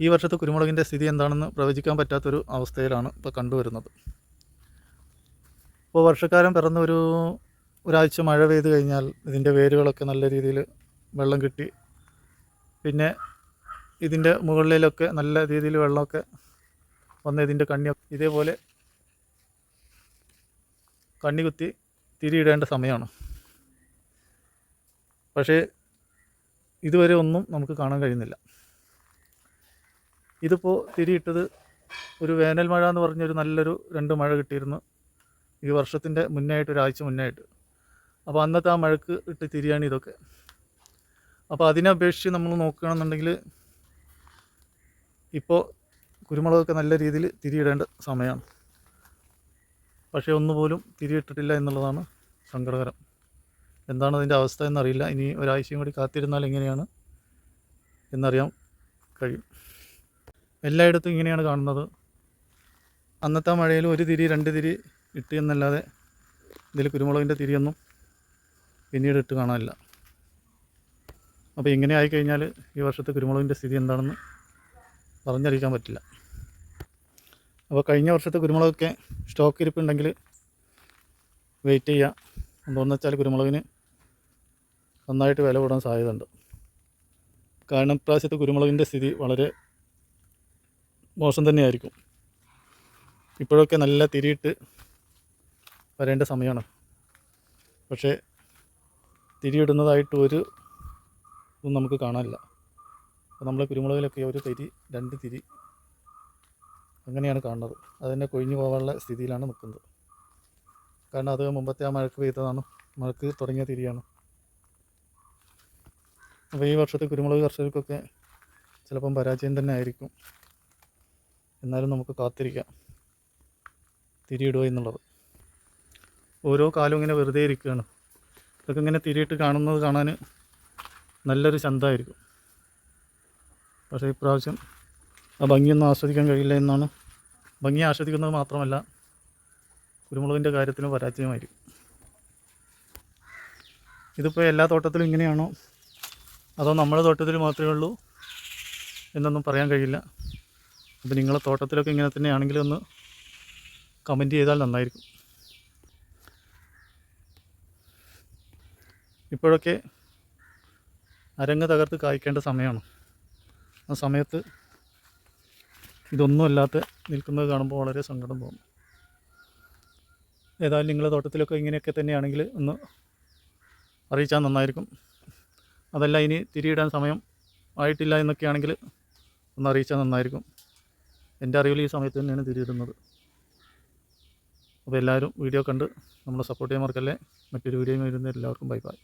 ഈ വർഷത്തെ കുരുമുളകിന്റെ സ്ഥിതി എന്താണെന്ന് പ്രവചിക്കാൻ പറ്റാത്തൊരു അവസ്ഥയിലാണ് ഇപ്പോൾ കണ്ടുവരുന്നത്. ഇപ്പോൾ വർഷക്കാലം പിറന്ന ഒരു ഒരാഴ്ച മഴ പെയ്ത് കഴിഞ്ഞാൽ ഇതിന്റെ വേരുകളൊക്കെ നല്ല രീതിയിൽ വെള്ളം കിട്ടി. പിന്നെ ഇതിന്റെ മുകളിലൊക്കെ നല്ല രീതിയിൽ വെള്ളമൊക്കെ വന്ന് ഇതിന്റെ കണ്ണി ഇതേപോലെ കണ്ണി കുത്തി തിരിയിടേണ്ട സമയമാണ്. പക്ഷേ ഇതുവരെ ഒന്നും നമുക്ക് കാണാൻ കഴിയുന്നില്ല. ഇതിപ്പോൾ തിരിയിട്ടത് ഒരു വേനൽ മഴ എന്ന് പറഞ്ഞൊരു നല്ലൊരു രണ്ട് മഴ കിട്ടിയിരുന്നു. ഈ വർഷത്തിന്റെ മുന്നായിട്ട് ഒരാഴ്ച മുന്നായിട്ട്. അപ്പോൾ അന്നത്തെ ആ മഴക്ക് ഇട്ട് തിരിയാണ് ഇതൊക്കെ. അപ്പോൾ അതിനെ അപേക്ഷിച്ച് നമ്മൾ നോക്കുകയാണെന്നുണ്ടെങ്കിൽ ഇപ്പോൾ കുരുമുളകൊക്കെ നല്ല രീതിയിൽ തിരിയിടേണ്ട സമയമാണ് പക്ഷേ ഒന്നുപോലും തിരിയിട്ടിട്ടില്ല എന്നുള്ളതാണ് സങ്കടകരം. എന്താണ് അതിന്റെ അവസ്ഥ എന്നറിയില്ല. ഇനി ഒരാഴ്ചയും കൂടി കാത്തിരുന്നാൽ എങ്ങനെയാണ് എന്നറിയാൻ കഴിയും. എല്ലായിടത്തും ഇങ്ങനെയാണ് കാണുന്നത്. അന്നത്തെ മഴയിൽ ഒരു തിരി രണ്ട് തിരി ഇട്ട് എന്നല്ലാതെ ഇതിൽ കുരുമുളകിന്റെ തിരിയൊന്നും പിന്നീട് ഇട്ട് കാണാനില്ല. അപ്പോൾ ഇങ്ങനെ ആയിക്കഴിഞ്ഞാൽ ഈ വർഷത്തെ കുരുമുളകിന്റെ സ്ഥിതി എന്താണെന്ന് പറഞ്ഞറിയിക്കാൻ പറ്റില്ല. അപ്പോൾ കഴിഞ്ഞ വർഷത്തെ കുരുമുളകൊക്കെ സ്റ്റോക്ക് ഇരിപ്പുണ്ടെങ്കിൽ വെയിറ്റ് ചെയ്യുക. എന്തോന്ന് വെച്ചാൽ കുരുമുളകിന് നന്നായിട്ട് വില കൂടാൻ സാധ്യതയുണ്ട്. കാരണം ഇപ്രാവശ്യത്തെ കുരുമുളകിന്റെ സ്ഥിതി വളരെ മോശം തന്നെയായിരിക്കും. ഇപ്പോഴൊക്കെ നല്ല തിരിയിട്ട് വരേണ്ട സമയമാണ്. പക്ഷേ തിരിയിടുന്നതായിട്ട് ഒരു ഇതും നമുക്ക് കാണാനില്ല. അപ്പോൾ നമ്മളെ കുരുമുളകിലൊക്കെ ഒരു തിരി രണ്ട് തിരി അങ്ങനെയാണ് കാണുന്നത്. അതിനെ കൊഴിഞ്ഞു പോകാനുള്ള സ്ഥിതിയിലാണ് നിൽക്കുന്നത്. കാരണം അത് മുമ്പത്തെ ആ മഴക്ക് പെയ്തതാണ്. മഴക്ക് തുടങ്ങിയ തിരിയാണ്. അപ്പോൾ ഈ വർഷത്തെ കുരുമുളക് കർഷകർക്കൊക്കെ ചിലപ്പം പരാജയം തന്നെ ആയിരിക്കും. എന്നാലും നമുക്ക് കാത്തിരിക്കാം. തിരിയിടുക എന്നുള്ളത്. ഓരോ കാലും ഇങ്ങനെ വെറുതെ ഇരിക്കുകയാണ്. ഇതൊക്കെ ഇങ്ങനെ തിരിയിട്ട് കാണുന്നത് കാണാൻ നല്ലൊരു ചന്തമായിരിക്കും. പക്ഷേ ഇപ്രാവശ്യം ആ ഭംഗിയൊന്നും ആസ്വദിക്കാൻ കഴിയില്ല എന്നാണ്. ഭംഗി ആസ്വദിക്കുന്നത് മാത്രമല്ല കുരുമുളകിന്റെ കാര്യത്തിലും പരാജയമായിരിക്കും. ഇതിപ്പോൾ എല്ലാ തോട്ടത്തിലും ഇങ്ങനെയാണോ? അതോ നമ്മുടെ തോട്ടത്തിൽ മാത്രമേ ഉള്ളൂ എന്നൊന്നും പറയാൻ കഴിയില്ല. അപ്പോൾ നിങ്ങളെ തോട്ടത്തിലൊക്കെ ഇങ്ങനെ തന്നെയാണെങ്കിൽ ഒന്ന് കമന്റ് ചെയ്താൽ നന്നായിരിക്കും. ഇപ്പോഴൊക്കെ അരങ്ങ് തകർത്ത് കായ്ക്കേണ്ട സമയമാണ്. ആ സമയത്ത് ഇതൊന്നും അല്ലാത്ത നിൽക്കുന്നത് കാണുമ്പോൾ വളരെ സങ്കടം തോന്നും. ഏതായാലും നിങ്ങളുടെ തോട്ടത്തിലൊക്കെ ഇങ്ങനെയൊക്കെ തന്നെയാണെങ്കിൽ ഒന്ന് അറിയിച്ചാൽ നന്നായിരിക്കും. അതല്ല ഇനി തിരിയിടാൻ സമയം ആയിട്ടില്ല എന്നൊക്കെയാണെങ്കിൽ ഒന്ന് അറിയിച്ചാൽ നന്നായിരിക്കും. എന്റെ അറിവിൽ ഈ സമയത്ത് തന്നെയാണ് തിരിയിടുന്നത്. അപ്പോൾ എല്ലാവരും വീഡിയോ കണ്ട് നമ്മളെ സപ്പോർട്ട് ചെയ്യാൻ മറ്റൊരു വീഡിയോയും വരുന്ന എല്ലാവർക്കും ബൈ ബൈ